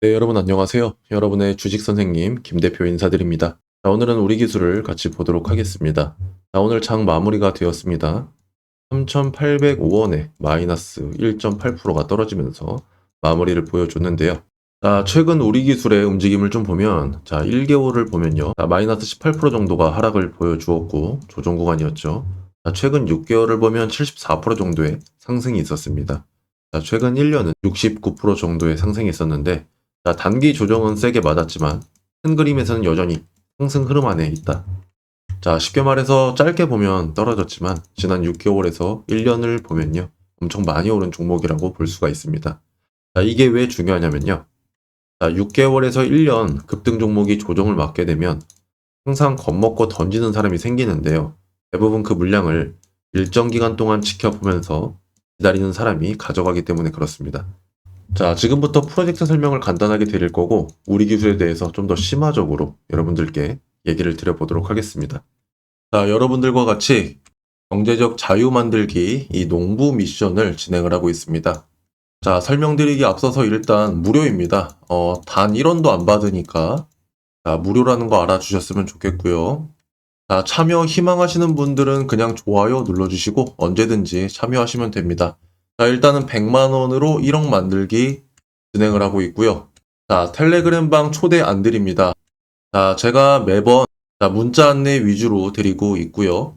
네, 여러분 안녕하세요. 여러분의 주식 선생님 김 대표 인사드립니다. 자, 오늘은 우리 기술을 같이 보도록 하겠습니다. 자, 오늘 장 마무리가 되었습니다. 3,805원에 마이너스 1.8%가 떨어지면서 마무리를 보여줬는데요. 자, 최근 우리 기술의 움직임을 좀 보면, 자, 1개월을 보면요. 자, 마이너스 18% 정도가 하락을 보여주었고, 조정 구간이었죠. 자, 최근 6개월을 보면 74% 정도의 상승이 있었습니다. 자, 최근 1년은 69% 정도의 상승이 있었는데, 자, 단기 조정은 세게 맞았지만 큰 그림에서는 여전히 상승 흐름 안에 있다. 자, 쉽게 말해서 짧게 보면 떨어졌지만 지난 6개월에서 1년을 보면요. 엄청 많이 오른 종목이라고 볼 수가 있습니다. 자, 이게 왜 중요하냐면요. 자, 6개월에서 1년 급등 종목이 조정을 맞게 되면 항상 겁먹고 던지는 사람이 생기는데요. 대부분 그 물량을 일정 기간 동안 지켜보면서 기다리는 사람이 가져가기 때문에 그렇습니다. 자, 지금부터 프로젝트 설명을 간단하게 드릴 거고, 우리 기술에 대해서 좀 더 심화적으로 여러분들께 얘기를 드려보도록 하겠습니다. 자, 여러분들과 같이 경제적 자유 만들기 이 농부 미션을 진행을 하고 있습니다. 자, 설명드리기 앞서서 일단 무료입니다. 어, 단 1원도 안 받으니까, 자, 무료라는 거 알아주셨으면 좋겠고요. 자, 참여 희망하시는 분들은 그냥 좋아요 눌러주시고 언제든지 참여하시면 됩니다. 자, 일단은 100만 원으로 1억 만들기 진행을 하고 있고요. 자, 텔레그램 방 초대 안 드립니다. 자, 제가 매번 자, 문자 안내 위주로 드리고 있고요.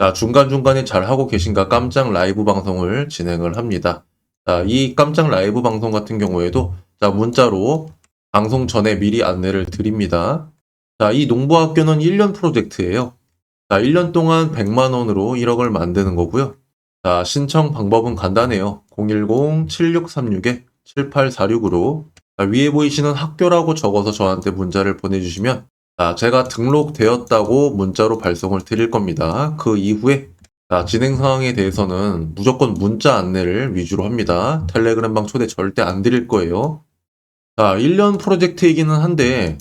자, 중간중간에 잘 하고 계신가 깜짝 라이브 방송을 진행을 합니다. 자, 이 깜짝 라이브 방송 같은 경우에도 자, 문자로 방송 전에 미리 안내를 드립니다. 자, 이 농부학교는 1년 프로젝트예요. 자, 1년 동안 100만 원으로 1억을 만드는 거고요. 자, 신청 방법은 간단해요. 010-7636-7846으로 위에 보이시는 학교라고 적어서 저한테 문자를 보내주시면 자, 제가 등록되었다고 문자로 발송을 드릴 겁니다. 그 이후에 자, 진행 상황에 대해서는 무조건 문자 안내를 위주로 합니다. 텔레그램방 초대 절대 안 드릴 거예요. 자, 1년 프로젝트이기는 한데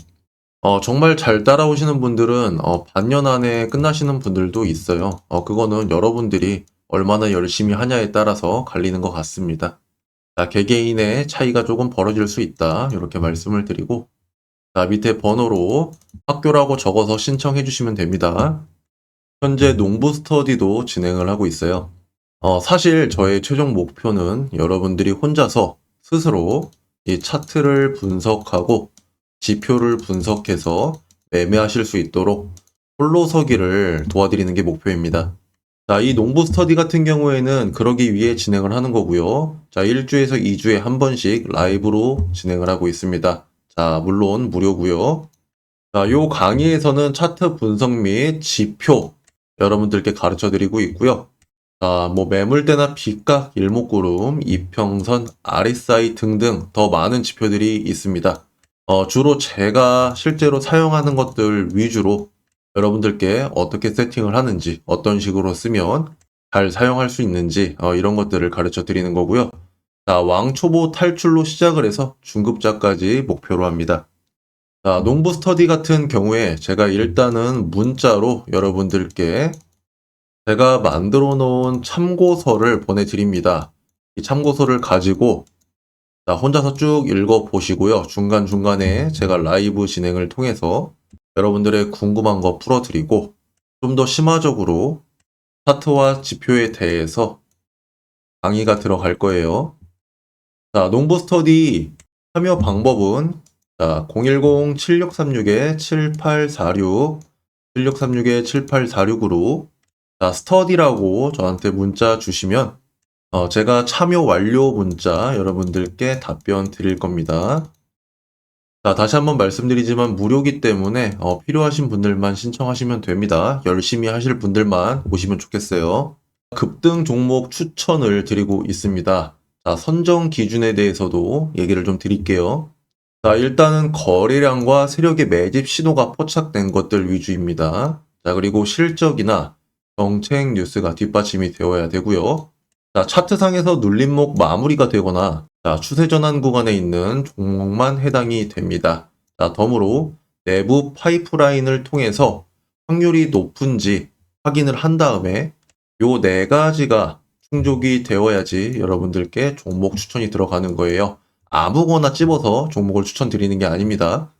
어, 정말 잘 따라오시는 분들은 어, 반년 안에 끝나시는 분들도 있어요. 어, 그거는 여러분들이 얼마나 열심히 하냐에 따라서 갈리는 것 같습니다. 자, 개개인의 차이가 조금 벌어질 수 있다. 이렇게 말씀을 드리고, 자, 밑에 번호로 학교라고 적어서 신청해 주시면 됩니다. 현재 농부 스터디도 진행을 하고 있어요. 어, 사실 저의 최종 목표는 여러분들이 혼자서 스스로 이 차트를 분석하고 지표를 분석해서 매매하실 수 있도록 홀로 서기를 도와드리는 게 목표입니다. 자, 이 농부 스터디 같은 경우에는 그러기 위해 진행을 하는 거고요. 자, 1주에서 2주에 한 번씩 라이브로 진행을 하고 있습니다. 자, 물론 무료고요. 자, 요 강의에서는 차트 분석 및 지표 여러분들께 가르쳐 드리고 있고요. 자, 뭐 매물대나 비각, 일목구름, 이평선, RSI 등등 더 많은 지표들이 있습니다. 어, 주로 제가 실제로 사용하는 것들 위주로 여러분들께 어떻게 세팅을 하는지, 어떤 식으로 쓰면 잘 사용할 수 있는지, 어, 이런 것들을 가르쳐 드리는 거고요. 자, 왕초보 탈출로 시작을 해서 중급자까지 목표로 합니다. 자, 농부 스터디 같은 경우에 제가 일단은 문자로 여러분들께 제가 만들어 놓은 참고서를 보내드립니다. 이 참고서를 가지고 자, 혼자서 쭉 읽어 보시고요. 중간중간에 제가 라이브 진행을 통해서 여러분들의 궁금한 거 풀어드리고 좀 더 심화적으로 차트와 지표에 대해서 강의가 들어갈 거예요. 자, 농부 스터디 참여 방법은 자, 010-7636-7846 7636-7846으로 자, 스터디라고 저한테 문자 주시면 어, 제가 참여 완료 문자 여러분들께 답변 드릴 겁니다. 자, 다시 한번 말씀드리지만 무료기 때문에 어, 필요하신 분들만 신청하시면 됩니다. 열심히 하실 분들만 오시면 좋겠어요. 급등 종목 추천을 드리고 있습니다. 자, 선정 기준에 대해서도 얘기를 좀 드릴게요. 자, 일단은 거래량과 세력의 매집 신호가 포착된 것들 위주입니다. 자, 그리고 실적이나 정책 뉴스가 뒷받침이 되어야 되고요. 자, 차트상에서 눌림목 마무리가 되거나 자, 추세 전환 구간에 있는 종목만 해당이 됩니다. 자, 덤으로 내부 파이프라인을 통해서 확률이 높은지 확인을 한 다음에 요 네 가지가 충족이 되어야지 여러분들께 종목 추천이 들어가는 거예요. 아무거나 찝어서 종목을 추천드리는 게 아닙니다.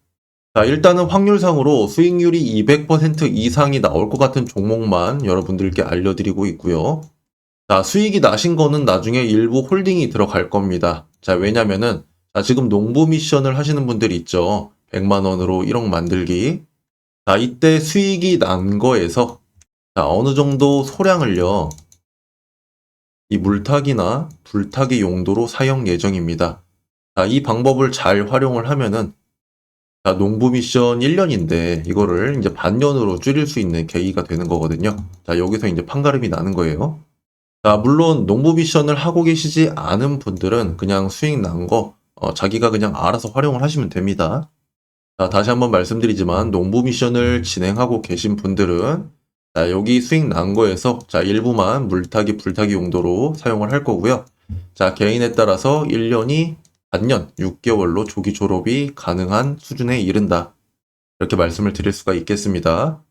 자, 일단은 확률상으로 수익률이 200% 이상이 나올 것 같은 종목만 여러분들께 알려드리고 있고요. 자, 수익이 나신 거는 나중에 일부 홀딩이 들어갈 겁니다. 자, 왜냐면은, 자, 지금 농부 미션을 하시는 분들이 있죠. 100만 원으로 1억 만들기. 자, 이때 수익이 난 거에서, 자, 어느 정도 소량을요, 이 물타기나 불타기 용도로 사용 예정입니다. 자, 이 방법을 잘 활용을 하면은, 자, 농부 미션 1년인데, 이거를 이제 반년으로 줄일 수 있는 계기가 되는 거거든요. 자, 여기서 이제 판가름이 나는 거예요. 자, 물론 농부 미션을 하고 계시지 않은 분들은 그냥 수익 난 거, 어, 자기가 그냥 알아서 활용을 하시면 됩니다. 자, 다시 한번 말씀드리지만, 농부 미션을 진행하고 계신 분들은, 자, 여기 수익 난 거에서, 자, 일부만 물타기, 불타기 용도로 사용을 할 거고요. 자, 개인에 따라서 1년이 반년, 6개월로 조기 졸업이 가능한 수준에 이른다. 이렇게 말씀을 드릴 수가 있겠습니다.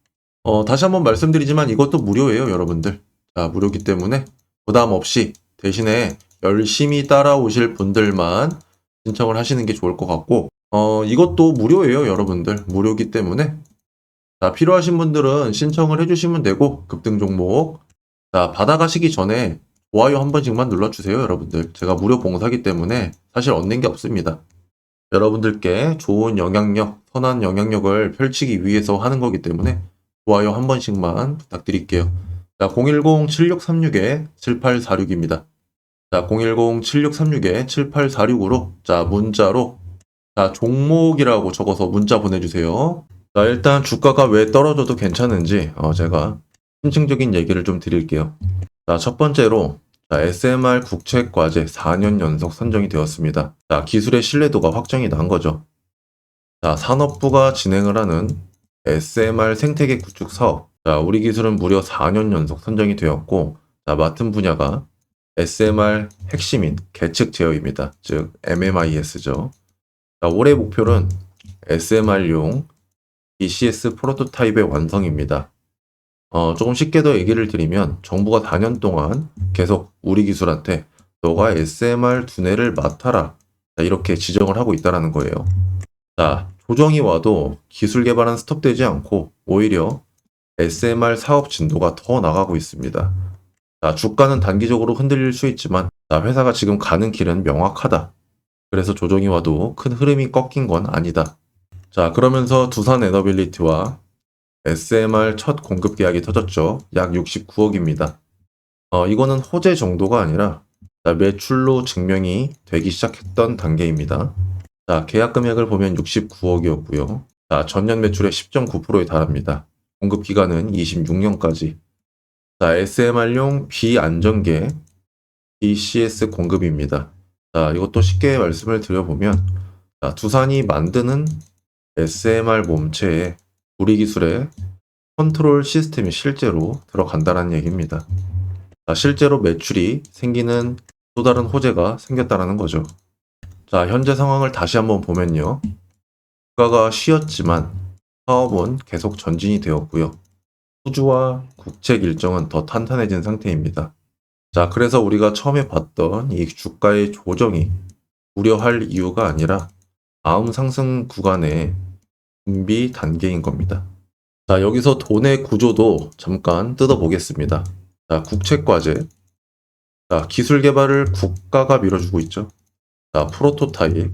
어, 다시 한번 말씀드리지만 이것도 무료예요, 여러분들. 자, 무료기 때문에 부담 없이 대신에 열심히 따라오실 분들만 신청을 하시는 게 좋을 것 같고, 어, 이것도 무료예요, 여러분들. 무료기 때문에. 자, 필요하신 분들은 신청을 해주시면 되고, 급등 종목. 자, 받아가시기 전에 좋아요 한 번씩만 눌러주세요, 여러분들. 제가 무료 봉사기 때문에 사실 얻는 게 없습니다. 여러분들께 좋은 영향력, 선한 영향력을 펼치기 위해서 하는 거기 때문에 좋아요 한 번씩만 부탁드릴게요. 자, 010-7636-7846입니다. 자, 010-7636-7846으로, 자, 문자로, 자, 종목이라고 적어서 문자 보내주세요. 자, 일단 주가가 왜 떨어져도 괜찮은지, 어, 제가 심층적인 얘기를 좀 드릴게요. 자, 첫 번째로, 자, SMR 국책 과제 4년 연속 선정이 되었습니다. 자, 기술의 신뢰도가 확정이 난 거죠. 자, 산업부가 진행을 하는 SMR 생태계 구축 사업. 자, 우리 기술은 무려 4년 연속 선정이 되었고, 자, 맡은 분야가 SMR 핵심인 계측 제어입니다. 즉, MMIS죠. 자, 올해 목표는 SMR용 BCS 프로토타입의 완성입니다. 어, 조금 쉽게 더 얘기를 드리면, 정부가 4년 동안 계속 우리 기술한테 너가 SMR 두뇌를 맡아라. 자, 이렇게 지정을 하고 있다라는 거예요. 자, 조정이 와도 기술 개발은 스톱되지 않고 오히려 SMR 사업 진도가 더 나가고 있습니다. 자, 주가는 단기적으로 흔들릴 수 있지만 자, 회사가 지금 가는 길은 명확하다. 그래서 조정이 와도 큰 흐름이 꺾인 건 아니다. 자, 그러면서 두산 에너빌리티와 SMR 첫 공급 계약이 터졌죠. 약 69억입니다. 어, 이거는 호재 정도가 아니라 자, 매출로 증명이 되기 시작했던 단계입니다. 자, 계약 금액을 보면 69억이었고요. 자, 전년 매출의 10.9%에 달합니다. 공급 기간은 26년까지. 자, SMR용 비안전계 BCS 공급입니다. 자, 이것도 쉽게 말씀을 드려보면, 자, 두산이 만드는 SMR 몸체에 우리 기술의 컨트롤 시스템이 실제로 들어간다는 얘기입니다. 자, 실제로 매출이 생기는 또 다른 호재가 생겼다는 거죠. 자, 현재 상황을 다시 한번 보면요. 국가가 쉬었지만 사업은 계속 전진이 되었고요. 수주와 국책 일정은 더 탄탄해진 상태입니다. 자, 그래서 우리가 처음에 봤던 이 주가의 조정이 우려할 이유가 아니라 다음 상승 구간의 준비 단계인 겁니다. 자, 여기서 돈의 구조도 잠깐 뜯어보겠습니다. 자, 국책과제. 자, 기술 개발을 국가가 밀어주고 있죠. 자, 프로토타입.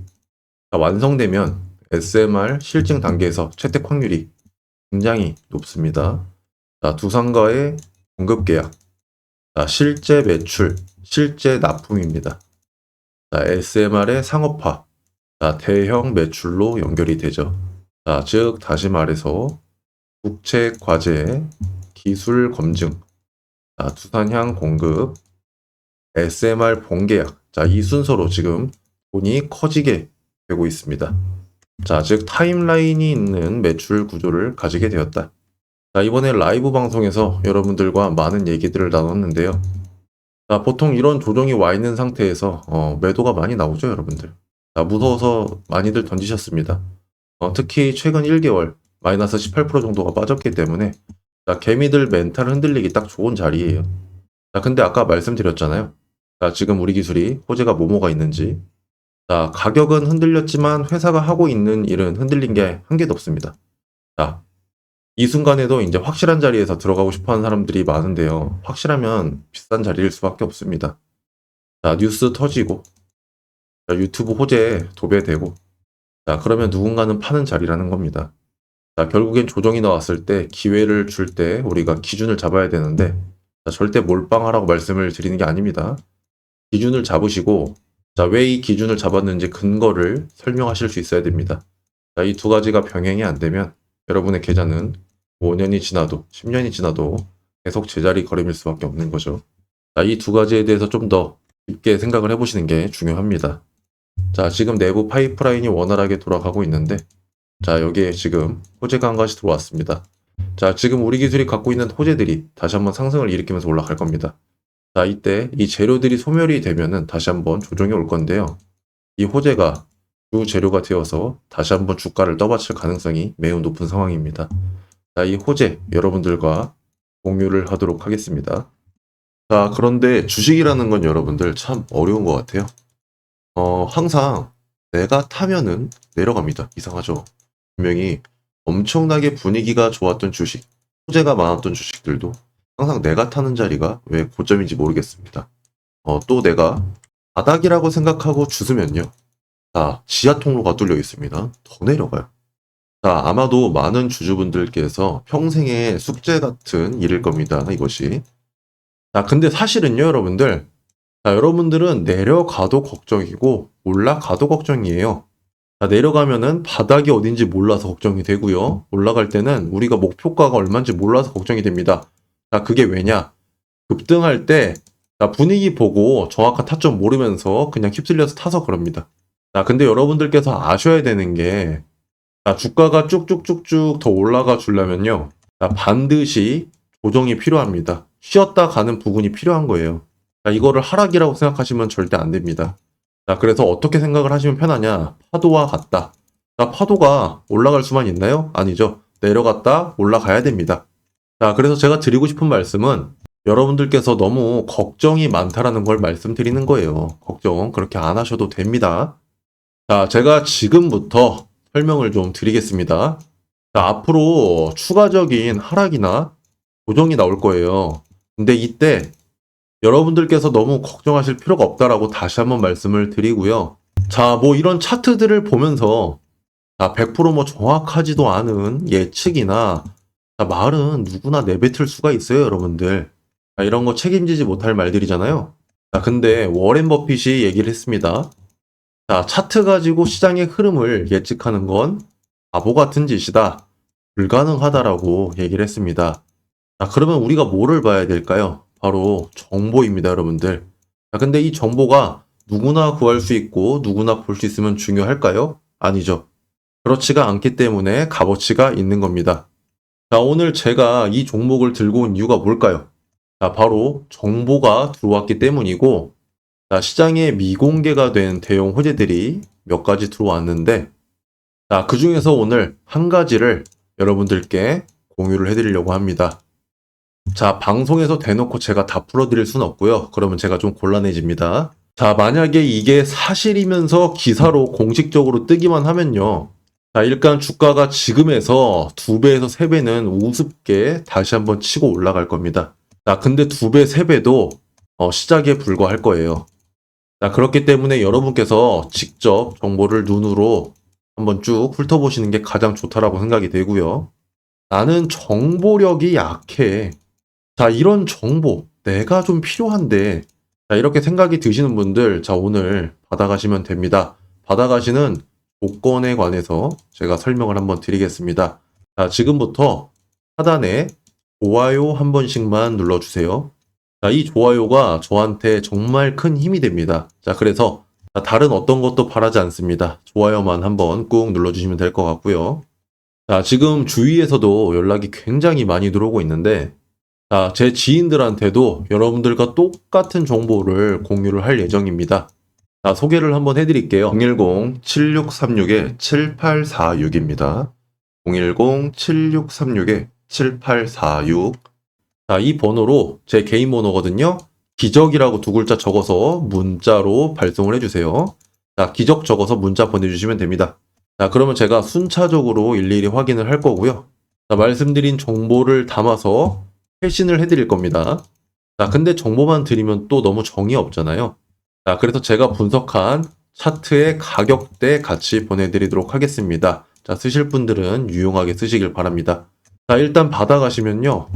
자, 완성되면 SMR 실증 단계에서 채택 확률이 굉장히 높습니다. 자, 두산과의 공급 계약. 자, 실제 매출, 실제 납품입니다. 자, SMR의 상업화. 자, 대형 매출로 연결이 되죠. 자, 즉, 다시 말해서 국책 과제, 기술 검증, 자, 두산향 공급, SMR 본계약. 자, 이 순서로 지금 돈이 커지게 되고 있습니다. 자, 즉 타임라인이 있는 매출 구조를 가지게 되었다. 자, 이번에 라이브 방송에서 여러분들과 많은 얘기들을 나눴는데요. 자, 보통 이런 조정이 와 있는 상태에서 어, 매도가 많이 나오죠, 여러분들. 자, 무서워서 많이들 던지셨습니다. 어, 특히 최근 1개월 마이너스 18% 정도가 빠졌기 때문에 자, 개미들 멘탈 흔들리기 딱 좋은 자리예요. 자, 근데 아까 말씀드렸잖아요. 자, 지금 우리 기술이 호재가 뭐뭐가 있는지. 자, 가격은 흔들렸지만 회사가 하고 있는 일은 흔들린 게 한 개도 없습니다. 자, 이 순간에도 이제 확실한 자리에서 들어가고 싶어 하는 사람들이 많은데요. 확실하면 비싼 자리일 수밖에 없습니다. 자, 뉴스 터지고, 자, 유튜브 호재에 도배되고, 자, 그러면 누군가는 파는 자리라는 겁니다. 자, 결국엔 조정이 나왔을 때 기회를 줄 때 우리가 기준을 잡아야 되는데, 자, 절대 몰빵하라고 말씀을 드리는 게 아닙니다. 기준을 잡으시고, 자, 왜 이 기준을 잡았는지 근거를 설명하실 수 있어야 됩니다. 자, 이 두 가지가 병행이 안 되면 여러분의 계좌는 5년이 지나도 10년이 지나도 계속 제자리 걸음일 수밖에 없는 거죠. 자, 이 두 가지에 대해서 좀 더 깊게 생각을 해보시는 게 중요합니다. 자, 지금 내부 파이프라인이 원활하게 돌아가고 있는데, 자, 여기에 지금 호재가 한 가지 들어왔습니다. 자, 지금 우리 기술이 갖고 있는 호재들이 다시 한번 상승을 일으키면서 올라갈 겁니다. 자, 이때 이 재료들이 소멸이 되면은 다시 한번 조정이 올 건데요. 이 호재가 주 재료가 되어서 다시 한번 주가를 떠받칠 가능성이 매우 높은 상황입니다. 자, 이 호재 여러분들과 공유를 하도록 하겠습니다. 자, 그런데 주식이라는 건 여러분들 참 어려운 것 같아요. 어, 항상 내가 타면은 내려갑니다. 이상하죠? 분명히 엄청나게 분위기가 좋았던 주식, 호재가 많았던 주식들도 항상 내가 타는 자리가 왜 고점인지 모르겠습니다. 어, 또 내가 바닥이라고 생각하고 주스면요. 자, 지하 통로가 뚫려 있습니다. 더 내려가요. 자, 아마도 많은 주주분들께서 평생의 숙제 같은 일일 겁니다. 이것이. 자, 근데 사실은요, 여러분들. 자, 여러분들은 내려가도 걱정이고, 올라가도 걱정이에요. 자, 내려가면은 바닥이 어딘지 몰라서 걱정이 되고요. 올라갈 때는 우리가 목표가가 얼마인지 몰라서 걱정이 됩니다. 자, 그게 왜냐? 급등할 때, 자, 분위기 보고 정확한 타점 모르면서 그냥 휩쓸려서 타서 그럽니다. 자, 근데 여러분들께서 아셔야 되는 게, 자, 주가가 쭉쭉쭉쭉 더 올라가 주려면요. 자, 반드시 조정이 필요합니다. 쉬었다 가는 부분이 필요한 거예요. 자, 이거를 하락이라고 생각하시면 절대 안 됩니다. 자, 그래서 어떻게 생각을 하시면 편하냐? 파도와 같다. 자, 파도가 올라갈 수만 있나요? 아니죠. 내려갔다 올라가야 됩니다. 자, 그래서 제가 드리고 싶은 말씀은 여러분들께서 너무 걱정이 많다라는 걸 말씀드리는 거예요. 걱정 그렇게 안 하셔도 됩니다. 자, 제가 지금부터 설명을 좀 드리겠습니다. 자, 앞으로 추가적인 하락이나 조정이 나올 거예요. 근데 이때 여러분들께서 너무 걱정하실 필요가 없다라고 다시 한번 말씀을 드리고요. 자, 뭐 이런 차트들을 보면서 자, 100%뭐 정확하지도 않은 예측이나 자, 말은 누구나 내뱉을 수가 있어요, 여러분들. 자, 이런 거 책임지지 못할 말들이잖아요. 자, 근데 워렌 버핏이 얘기를 했습니다. 자, 차트 가지고 시장의 흐름을 예측하는 건 바보 같은 짓이다. 불가능하다라고 얘기를 했습니다. 자, 그러면 우리가 뭐를 봐야 될까요? 바로 정보입니다, 여러분들. 자, 근데 이 정보가 누구나 구할 수 있고 누구나 볼 수 있으면 중요할까요? 아니죠. 그렇지가 않기 때문에 값어치가 있는 겁니다. 자, 오늘 제가 이 종목을 들고 온 이유가 뭘까요? 자, 바로 정보가 들어왔기 때문이고, 자, 시장에 미공개가 된 대형 호재들이 몇 가지 들어왔는데, 자, 그 중에서 오늘 한 가지를 여러분들께 공유를 해드리려고 합니다. 자, 방송에서 대놓고 제가 다 풀어드릴 수는 없고요. 그러면 제가 좀 곤란해집니다. 자, 만약에 이게 사실이면서 기사로 공식적으로 뜨기만 하면요. 자, 일단 주가가 지금에서 두 배에서 세 배는 우습게 다시 한번 치고 올라갈 겁니다. 자, 근데 두 배, 세 배도 어, 시작에 불과할 거예요. 자, 그렇기 때문에 여러분께서 직접 정보를 눈으로 한번 쭉 훑어보시는 게 가장 좋다라고 생각이 되고요. 나는 정보력이 약해. 자, 이런 정보 내가 좀 필요한데 자, 이렇게 생각이 드시는 분들 자, 오늘 받아가시면 됩니다. 받아가시는 조건에 관해서 제가 설명을 한번 드리겠습니다. 자, 지금부터 하단에 좋아요 한 번씩만 눌러주세요. 자, 이 좋아요가 저한테 정말 큰 힘이 됩니다. 자, 그래서 자, 다른 어떤 것도 바라지 않습니다. 좋아요만 한번 꾹 눌러주시면 될 것 같고요. 자, 지금 주위에서도 연락이 굉장히 많이 들어오고 있는데, 자, 제 지인들한테도 여러분들과 똑같은 정보를 공유를 할 예정입니다. 자, 소개를 한번 해드릴게요. 010-7636-7846입니다. 010-7636-7846. 자, 이 번호로 제 개인 번호거든요. 기적이라고 두 글자 적어서 문자로 발송을 해주세요. 자, 기적 적어서 문자 보내주시면 됩니다. 자, 그러면 제가 순차적으로 일일이 확인을 할 거고요. 자, 말씀드린 정보를 담아서 회신을 해드릴 겁니다. 자, 근데 정보만 드리면 또 너무 정이 없잖아요. 자, 그래서 제가 분석한 차트의 가격대 같이 보내드리도록 하겠습니다. 자, 쓰실 분들은 유용하게 쓰시길 바랍니다. 자, 일단 받아가시면요.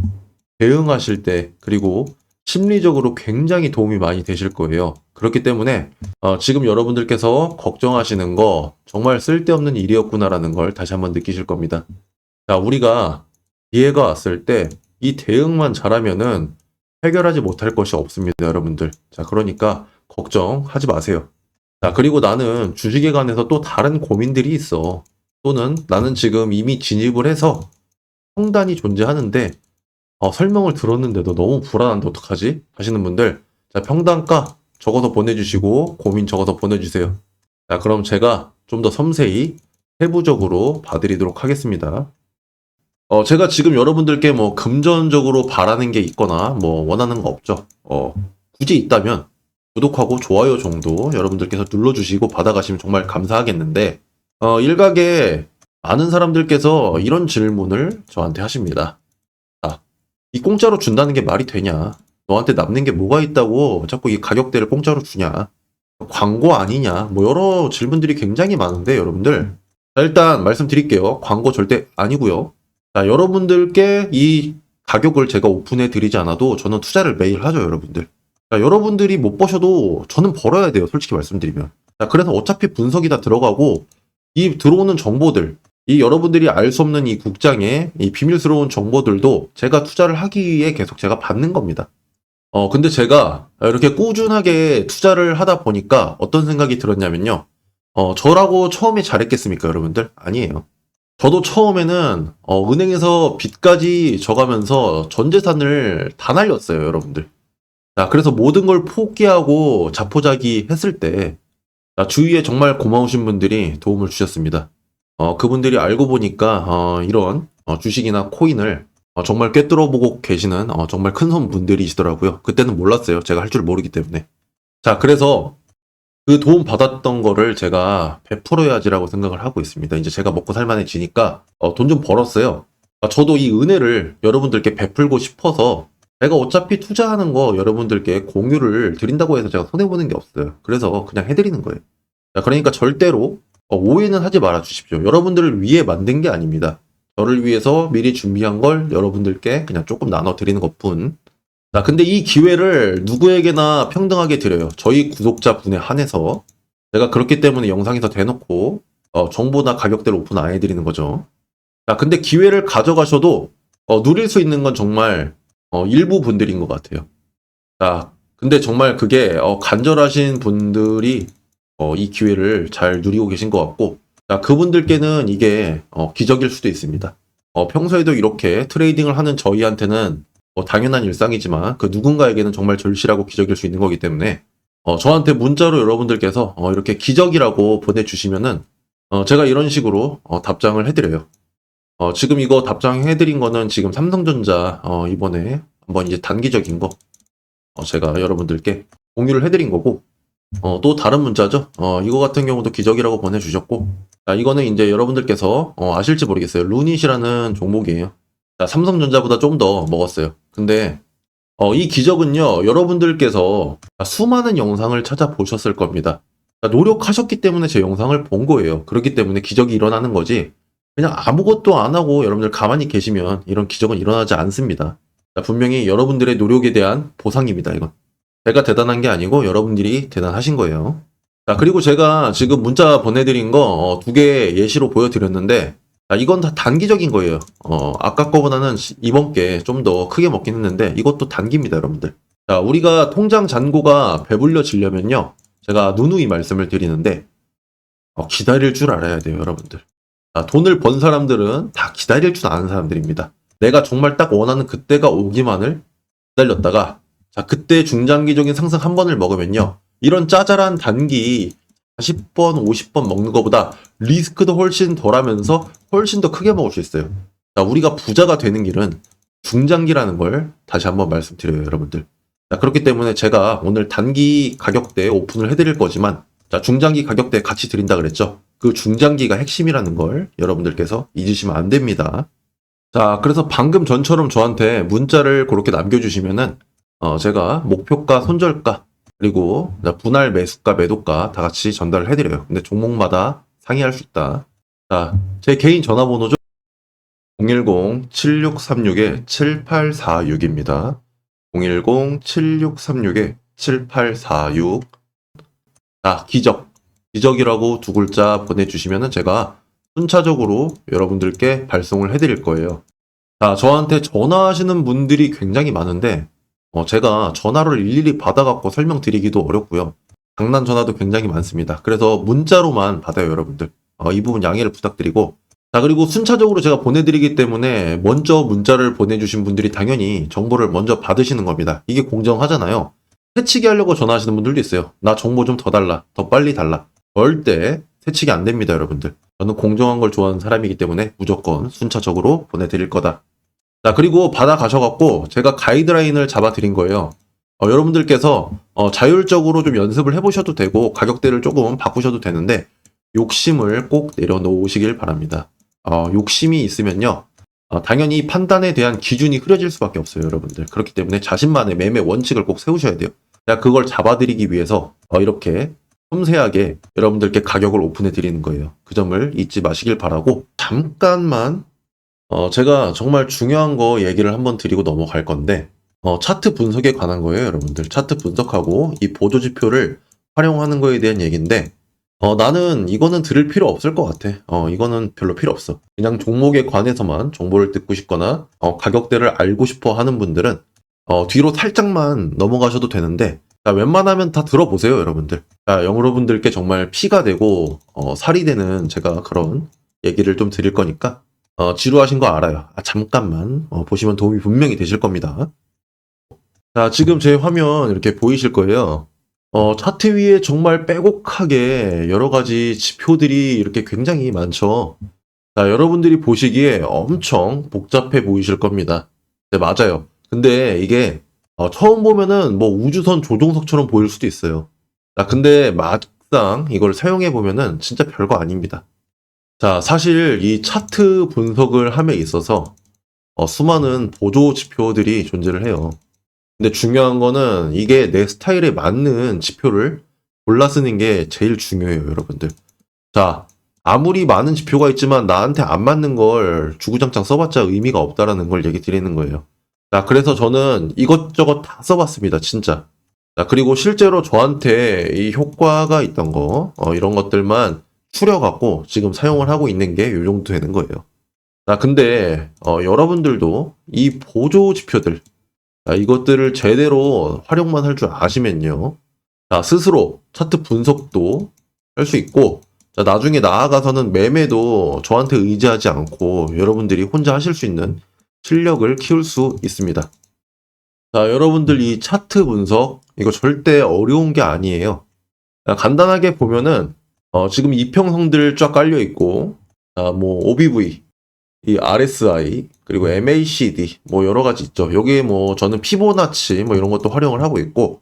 대응하실 때, 그리고 심리적으로 굉장히 도움이 많이 되실 거예요. 그렇기 때문에, 어, 지금 여러분들께서 걱정하시는 거 정말 쓸데없는 일이었구나라는 걸 다시 한번 느끼실 겁니다. 자, 우리가 기회가 왔을 때 이 대응만 잘하면은 해결하지 못할 것이 없습니다, 여러분들. 자, 그러니까 걱정하지 마세요. 자, 그리고 나는 주식에 관해서 또 다른 고민들이 있어. 또는 나는 지금 이미 진입을 해서 평단이 존재하는데 어, 설명을 들었는데도 너무 불안한데 어떡하지? 하시는 분들 자, 평단가 적어서 보내주시고 고민 적어서 보내주세요. 자, 그럼 제가 좀 더 섬세히 세부적으로 봐드리도록 하겠습니다. 어, 제가 지금 여러분들께 뭐 금전적으로 바라는 게 있거나 뭐 원하는 거 없죠. 어, 굳이 있다면 구독하고 좋아요 정도 여러분들께서 눌러주시고 받아가시면 정말 감사하겠는데, 어, 일각에 많은 사람들께서 이런 질문을 저한테 하십니다. 아, 이 공짜로 준다는 게 말이 되냐? 너한테 남는 게 뭐가 있다고 자꾸 이 가격대를 공짜로 주냐? 광고 아니냐? 뭐 여러 질문들이 굉장히 많은데 여러분들. 자, 일단 말씀드릴게요. 광고 절대 아니고요. 자, 여러분들께 이 가격을 제가 오픈해 드리지 않아도 저는 투자를 매일 하죠, 여러분들. 자, 여러분들이 못 버셔도 저는 벌어야 돼요, 솔직히 말씀드리면. 자, 그래서 어차피 분석이 다 들어가고 이 들어오는 정보들, 이 여러분들이 알 수 없는 이 국장의 이 비밀스러운 정보들도 제가 투자를 하기 위해 계속 제가 받는 겁니다. 어, 근데 제가 이렇게 꾸준하게 투자를 하다 보니까 어떤 생각이 들었냐면요. 어, 저라고 처음에 잘했겠습니까, 여러분들? 아니에요. 저도 처음에는 어, 은행에서 빚까지 져가면서 전 재산을 다 날렸어요, 여러분들. 자, 그래서 모든 걸 포기하고 자포자기 했을 때 자, 주위에 정말 고마우신 분들이 도움을 주셨습니다. 어, 그분들이 알고 보니까 어, 이런 어, 주식이나 코인을 어, 정말 꿰뚫어 보고 계시는 어, 정말 큰손 분들이시더라고요. 그때는 몰랐어요. 제가 할 줄 모르기 때문에. 자, 그래서 그 도움 받았던 거를 제가 베풀어야지라고 생각을 하고 있습니다. 이제 제가 먹고 살만해지니까 어, 돈 좀 벌었어요. 아, 저도 이 은혜를 여러분들께 베풀고 싶어서 제가 어차피 투자하는 거 여러분들께 공유를 드린다고 해서 제가 손해보는 게 없어요. 그래서 그냥 해드리는 거예요. 자, 그러니까 절대로 어, 오해는 하지 말아 주십시오. 여러분들을 위해 만든 게 아닙니다. 저를 위해서 미리 준비한 걸 여러분들께 그냥 조금 나눠 드리는 것 뿐. 자, 근데 이 기회를 누구에게나 평등하게 드려요. 저희 구독자분에 한해서. 제가 그렇기 때문에 영상에서 대놓고 어, 정보나 가격대를 오픈 안 해드리는 거죠. 자, 근데 기회를 가져가셔도 어, 누릴 수 있는 건 정말 어, 일부 분들인 것 같아요. 자, 근데 정말 그게 어, 간절하신 분들이 어, 이 기회를 잘 누리고 계신 것 같고, 자, 그분들께는 이게 어, 기적일 수도 있습니다. 어, 평소에도 이렇게 트레이딩을 하는 저희한테는 뭐 당연한 일상이지만 그 누군가에게는 정말 절실하고 기적일 수 있는 거기 때문에 어, 저한테 문자로 여러분들께서 어, 이렇게 기적이라고 보내주시면은 어, 제가 이런 식으로 어, 답장을 해드려요. 어, 지금 이거 답장해드린 거는 지금 삼성전자 어, 이번에 한번 이제 단기적인 거 어, 제가 여러분들께 공유를 해드린 거고 어, 또 다른 문자죠. 어, 이거 같은 경우도 기적이라고 보내주셨고 자, 이거는 이제 여러분들께서 어, 아실지 모르겠어요. 루닛이라는 종목이에요. 자, 삼성전자보다 좀 더 먹었어요. 근데 어, 이 기적은요, 여러분들께서 수많은 영상을 찾아보셨을 겁니다. 자, 노력하셨기 때문에 제 영상을 본 거예요. 그렇기 때문에 기적이 일어나는 거지. 그냥 아무것도 안 하고 여러분들 가만히 계시면 이런 기적은 일어나지 않습니다. 자, 분명히 여러분들의 노력에 대한 보상입니다, 이건. 제가 대단한 게 아니고 여러분들이 대단하신 거예요. 자, 그리고 제가 지금 문자 보내드린 거 두 개 예시로 보여드렸는데, 자, 이건 다 단기적인 거예요. 어, 아까 거보다는 시- 이번 게 좀 더 크게 먹긴 했는데, 이것도 단기입니다, 여러분들. 자, 우리가 통장 잔고가 배불려지려면요, 제가 누누이 말씀을 드리는데, 어, 기다릴 줄 알아야 돼요, 여러분들. 자, 돈을 번 사람들은 다 기다릴 줄 아는 사람들입니다. 내가 정말 딱 원하는 그때가 오기만을 기다렸다가, 자, 그때 중장기적인 상승 한 번을 먹으면요, 이런 짜잘한 단기 40번, 50번 먹는 것보다 리스크도 훨씬 덜하면서 훨씬 더 크게 먹을 수 있어요. 자, 우리가 부자가 되는 길은 중장기라는 걸 다시 한번 말씀드려요, 여러분들. 자, 그렇기 때문에 제가 오늘 단기 가격대 오픈을 해드릴 거지만, 자, 중장기 가격대 같이 드린다 그랬죠? 그 중장기가 핵심이라는 걸 여러분들께서 잊으시면 안 됩니다. 자, 그래서 방금 전처럼 저한테 문자를 그렇게 남겨주시면은, 어, 제가 목표가, 손절가, 그리고 분할 매수가, 매도가 다 같이 전달을 해드려요. 근데 종목마다 상의할 수 있다. 자, 제 개인 전화번호죠? 010-7636-7846입니다. 010-7636-7846. 자, 기적. 기적이라고 두 글자 보내주시면은 제가 순차적으로 여러분들께 발송을 해드릴 거예요. 자, 저한테 전화하시는 분들이 굉장히 많은데, 어, 제가 전화를 일일이 받아갖고 설명드리기도 어렵고요. 장난 전화도 굉장히 많습니다. 그래서 문자로만 받아요, 여러분들. 어, 이 부분 양해를 부탁드리고. 자, 그리고 순차적으로 제가 보내드리기 때문에 먼저 문자를 보내주신 분들이 당연히 정보를 먼저 받으시는 겁니다. 이게 공정하잖아요. 새치기 하려고 전화하시는 분들도 있어요. 나 정보 좀 더 달라. 더 빨리 달라. 절대 새치기 안 됩니다, 여러분들. 저는 공정한 걸 좋아하는 사람이기 때문에 무조건 순차적으로 보내드릴 거다. 자, 그리고 받아가셔갖고 제가 가이드라인을 잡아드린 거예요. 어, 여러분들께서 어, 자율적으로 좀 연습을 해보셔도 되고 가격대를 조금 바꾸셔도 되는데 욕심을 꼭 내려놓으시길 바랍니다. 어, 욕심이 있으면요. 어, 당연히 판단에 대한 기준이 흐려질 수밖에 없어요, 여러분들. 그렇기 때문에 자신만의 매매 원칙을 꼭 세우셔야 돼요. 제가 그걸 잡아드리기 위해서 어, 이렇게 섬세하게 여러분들께 가격을 오픈해 드리는 거예요. 그 점을 잊지 마시길 바라고 잠깐만 어, 제가 정말 중요한 거 얘기를 한번 드리고 넘어갈 건데 어, 차트 분석에 관한 거예요, 여러분들. 차트 분석하고 이 보조 지표를 활용하는 거에 대한 얘기인데 어, 나는 이거는 들을 필요 없을 것 같아. 어, 이거는 별로 필요 없어. 그냥 종목에 관해서만 정보를 듣고 싶거나 어, 가격대를 알고 싶어 하는 분들은 어, 뒤로 살짝만 넘어가셔도 되는데 자, 웬만하면 다 들어보세요, 여러분들. 자, 여러분들께 정말 피가 되고 어, 살이 되는 제가 그런 얘기를 좀 드릴 거니까 어, 지루하신 거 알아요. 아, 잠깐만 어, 보시면 도움이 분명히 되실 겁니다. 자, 지금 제 화면 이렇게 보이실 거예요. 어, 차트 위에 정말 빼곡하게 여러 가지 지표들이 이렇게 굉장히 많죠. 자, 여러분들이 보시기에 엄청 복잡해 보이실 겁니다. 네, 맞아요. 근데 이게 어, 처음 보면은 뭐 우주선 조종석처럼 보일 수도 있어요. 자, 근데 막상 이걸 사용해 보면은 진짜 별거 아닙니다. 자, 사실 이 차트 분석을 함에 있어서 어, 수많은 보조 지표들이 존재를 해요. 근데 중요한 거는 이게 내 스타일에 맞는 지표를 골라 쓰는 게 제일 중요해요, 여러분들. 자, 아무리 많은 지표가 있지만 나한테 안 맞는 걸 주구장창 써봤자 의미가 없다라는 걸 얘기 드리는 거예요. 자, 그래서 저는 이것저것 다 써봤습니다, 진짜. 자, 그리고 실제로 저한테 이 효과가 있던 거, 어, 이런 것들만 추려갖고 지금 사용을 하고 있는 게 요 정도 되는 거예요. 자, 근데, 어, 여러분들도 이 보조 지표들, 자, 이것들을 제대로 활용만 할 줄 아시면요. 자, 스스로 차트 분석도 할 수 있고, 자, 나중에 나아가서는 매매도 저한테 의지하지 않고 여러분들이 혼자 하실 수 있는 실력을 키울 수 있습니다. 자, 여러분들 이 차트 분석, 이거 절대 어려운 게 아니에요. 자, 간단하게 보면은, 어, 지금 이평선들 쫙 깔려 있고, 자, 뭐, OBV, 이 RSI, 그리고 MACD, 뭐, 여러 가지 있죠. 여기에 뭐, 저는 피보나치, 뭐, 이런 것도 활용을 하고 있고,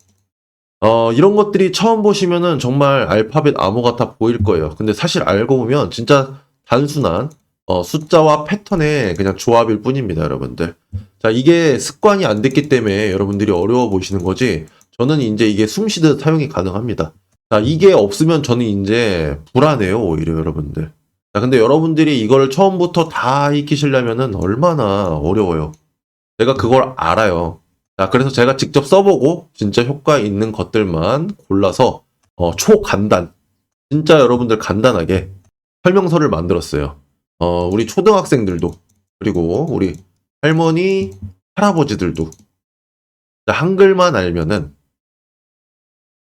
어, 이런 것들이 처음 보시면은 정말 알파벳 암호 같아 보일 거예요. 근데 사실 알고 보면 진짜 단순한 어, 숫자와 패턴의 그냥 조합일 뿐입니다, 여러분들. 자, 이게 습관이 안 됐기 때문에 여러분들이 어려워 보시는 거지. 저는 이제 이게 숨 쉬듯 사용이 가능합니다. 자, 이게 없으면 저는 이제 불안해요, 오히려 여러분들. 자, 근데 여러분들이 이걸 처음부터 다 익히시려면은 얼마나 어려워요. 제가 그걸 알아요. 자, 그래서 제가 직접 써보고 진짜 효과 있는 것들만 골라서 어, 초간단, 진짜 여러분들 간단하게 설명서를 만들었어요. 어, 우리 초등학생들도 그리고 우리 할머니, 할아버지들도 자, 한글만 알면은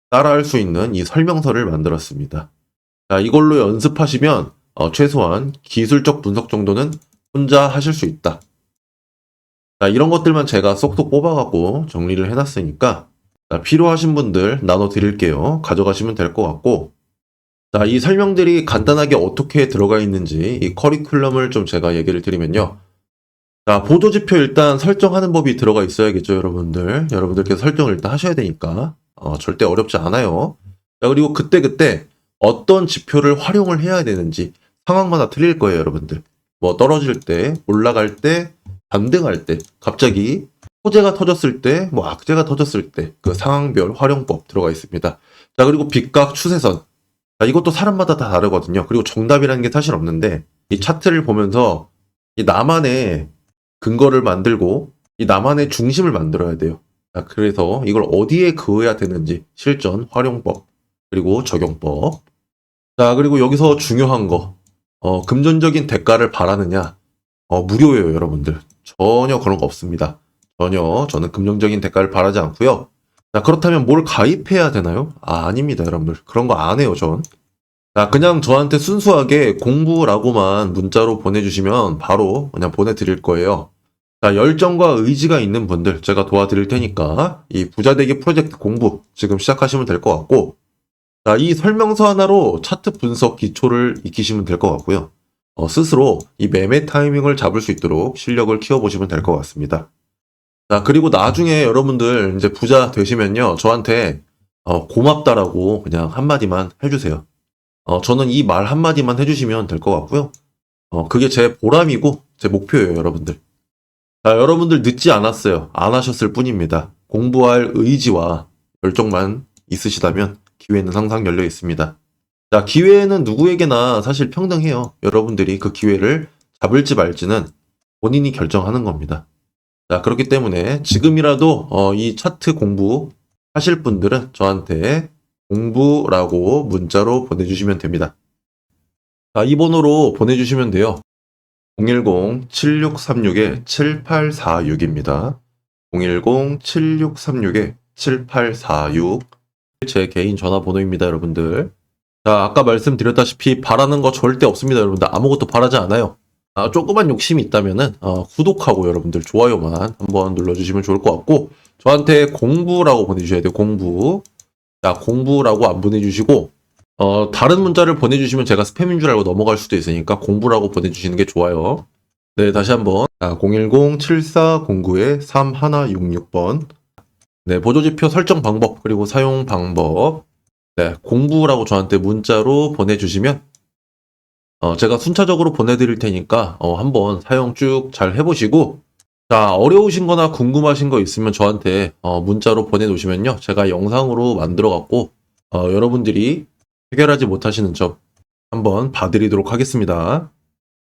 따라할 수 있는 이 설명서를 만들었습니다. 자, 이걸로 연습하시면 어, 최소한 기술적 분석 정도는 혼자 하실 수 있다. 자, 이런 것들만 제가 쏙쏙 뽑아갖고 정리를 해놨으니까 자, 필요하신 분들 나눠 드릴게요. 가져가시면 될 것 같고 자, 이 설명들이 간단하게 어떻게 들어가 있는지 이 커리큘럼을 좀 제가 얘기를 드리면요. 자, 보조지표 일단 설정하는 법이 들어가 있어야겠죠, 여러분들. 여러분들께서 설정을 일단 하셔야 되니까 어, 절대 어렵지 않아요. 자, 그리고 그때그때 어떤 지표를 활용을 해야 되는지 상황마다 틀릴 거예요, 여러분들. 뭐 떨어질 때, 올라갈 때, 반등할 때, 갑자기 호재가 터졌을 때, 뭐 악재가 터졌을 때, 그 상황별 활용법 들어가 있습니다. 자, 그리고 빗각 추세선. 자, 이것도 사람마다 다 다르거든요. 그리고 정답이라는 게 사실 없는데, 이 차트를 보면서 이 나만의 근거를 만들고, 이 나만의 중심을 만들어야 돼요. 자, 그래서 이걸 어디에 그어야 되는지, 실전, 활용법, 그리고 적용법. 자, 그리고 여기서 중요한 거, 어, 금전적인 대가를 바라느냐? 어, 무료예요, 여러분들. 전혀 그런 거 없습니다. 전혀 저는 금전적인 대가를 바라지 않고요. 자, 그렇다면 뭘 가입해야 되나요? 아, 아닙니다, 여러분들. 그런 거 안 해요, 전. 자, 그냥 저한테 순수하게 공부라고만 문자로 보내주시면 바로 그냥 보내드릴 거예요. 자, 열정과 의지가 있는 분들 제가 도와드릴 테니까 이 부자되기 프로젝트 공부 지금 시작하시면 될 것 같고 자, 이 설명서 하나로 차트 분석 기초를 익히시면 될 것 같고요. 어, 스스로 이 매매 타이밍을 잡을 수 있도록 실력을 키워보시면 될 것 같습니다. 자, 그리고 나중에 여러분들 이제 부자 되시면요. 저한테 어, 고맙다라고 그냥 한마디만 해주세요. 어, 저는 이 말 한마디만 해주시면 될 것 같고요. 어, 그게 제 보람이고 제 목표예요, 여러분들. 자, 여러분들 늦지 않았어요. 안 하셨을 뿐입니다. 공부할 의지와 열정만 있으시다면 기회는 항상 열려 있습니다. 자, 기회는 누구에게나 사실 평등해요. 여러분들이 그 기회를 잡을지 말지는 본인이 결정하는 겁니다. 자, 그렇기 때문에 지금이라도 어, 이 차트 공부 하실 분들은 저한테 공부라고 문자로 보내주시면 됩니다. 자, 이 번호로 보내주시면 돼요. 010-7636-7846입니다. 010-7636-7846. 제 개인 전화번호입니다, 여러분들. 자, 아까 말씀드렸다시피 바라는 거 절대 없습니다, 여러분들. 아무것도 바라지 않아요. 아, 조그만 욕심이 있다면은 어, 구독하고 여러분들 좋아요만 한번 눌러주시면 좋을 것 같고 저한테 공부라고 보내주셔야 돼요, 공부. 자, 공부라고 안 보내주시고 어, 다른 문자를 보내주시면 제가 스팸인 줄 알고 넘어갈 수도 있으니까 공부라고 보내주시는 게 좋아요. 네, 다시 한번. 자, 010-7409-3166번. 네, 보조지표 설정 방법, 그리고 사용 방법. 네, 공부라고 저한테 문자로 보내주시면, 어, 제가 순차적으로 보내드릴 테니까, 어, 한번 사용 쭉 잘 해보시고, 자, 어려우신 거나 궁금하신 거 있으면 저한테, 어, 문자로 보내놓으시면요. 제가 영상으로 만들어 갖고, 어, 여러분들이 해결하지 못하시는 점 한번 봐드리도록 하겠습니다.